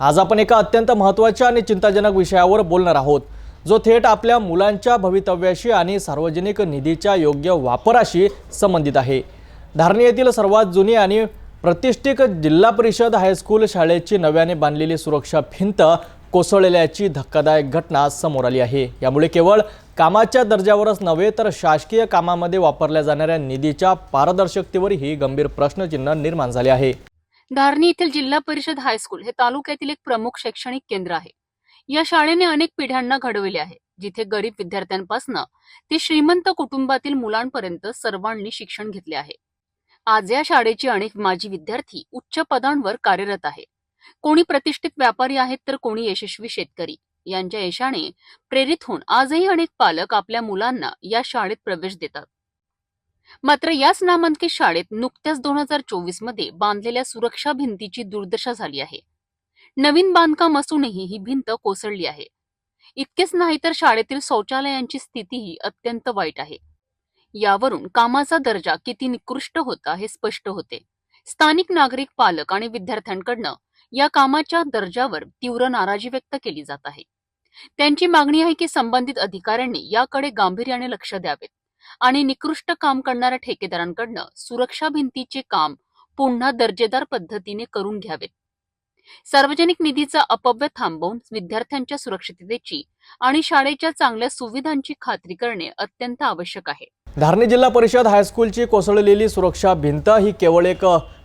आज आपण एका अत्यंत महत्त्वाच्या आणि चिंताजनक विषयावर बोलणार आहोत जो थेट आपल्या मुलांच्या भवितव्याशी आणि सार्वजनिक निधीच्या योग्य वापराशी संबंधित आहे. धारणी येथील सर्वात जुनी आणि प्रतिष्ठित जिल्हा परिषद हायस्कूल शाळेची नव्याने बांधलेली सुरक्षा भिंत कोसळलेल्याची धक्कादायक घटना समोर आली आहे. यामुळे केवळ कामाच्या दर्जावरच नव्हे तर शासकीय कामामध्ये वापरल्या जाणाऱ्या निधीच्या पारदर्शकतेवरही गंभीर प्रश्नचिन्ह निर्माण झाले आहे. धारणी येथील जिल्हा परिषद हायस्कूल हे तालुक्यातील एक प्रमुख शैक्षणिक केंद्र आहे. या शाळेने अनेक पिढ्यांना घडविले आहे. जिथे गरीब विद्यार्थ्यांपासून ते श्रीमंत कुटुंबातील मुलांपर्यंत सर्वांनी शिक्षण घेतले आहे. आज या शाळेचे अनेक माजी विद्यार्थी उच्च पदांवर कार्यरत आहे. कोणी प्रतिष्ठित व्यापारी आहेत तर कोणी यशस्वी शेतकरी. यांच्या यशाने प्रेरित होऊन आजही अनेक पालक आपल्या मुलांना या शाळेत प्रवेश देतात. मात्र याच नामांकित शाळेत नुकत्याच दोन हजार चोवीसमध्ये बांधलेल्या सुरक्षा भिंतीची दुर्दशा झाली आहे. नवीन बांधकाम असूनही ही भिंत कोसळली आहे. इतकेच नाही तर शाळेतील शौचालयांची स्थितीही अत्यंत वाईट आहे. यावरून कामाचा दर्जा किती निकृष्ट होता हे स्पष्ट होते. स्थानिक नागरिक पालक आणि विद्यार्थ्यांकडनं या कामाच्या दर्जावर तीव्र नाराजी व्यक्त केली जात आहे. त्यांची मागणी आहे की संबंधित अधिकाऱ्यांनी याकडे गांभीर्याने लक्ष द्यावेत आणि निकृष्ट काम करणाऱ्या ठेकेदारांकडनं सुरक्षा भिंतीचे काम पुन्हा दर्जेदार पद्धतीने करून घ्यावेत. सार्वजनिक निधीचा अपव्य थांबवून विद्यार्थ्यांच्या सुरक्षिततेची आणि शाळेच्या चांगल्या सुविधांची खात्री करणे अत्यंत आवश्यक आहे. धारणी जिल्हा परिषद हायस्कूलची कोसळलेली सुरक्षा भिंत ही केवळ एक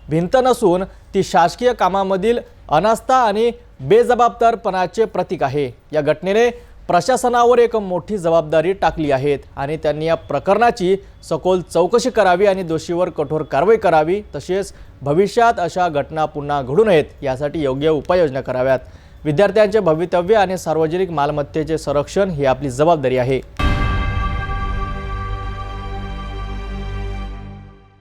भिंत नसून ती शासकीय कामामधील अनास्था आणि बेजबाबदारपणाचे प्रतीक आहे. या घटनेने प्रशासनावर एक मोठी जबाबदारी टाकली आहेत आणि त्यांनी या प्रकरणाची सखोल चौकशी करावी आणि दोषीवर कठोर कारवाई करावी तसेच भविष्यात अशा घटना पुन्हा घडू नयेत यासाठी योग्य उपाययोजना कराव्यात. विद्यार्थ्यांचे भवितव्य आणि सार्वजनिक मालमत्तेचे संरक्षण ही आपली जबाबदारी आहे.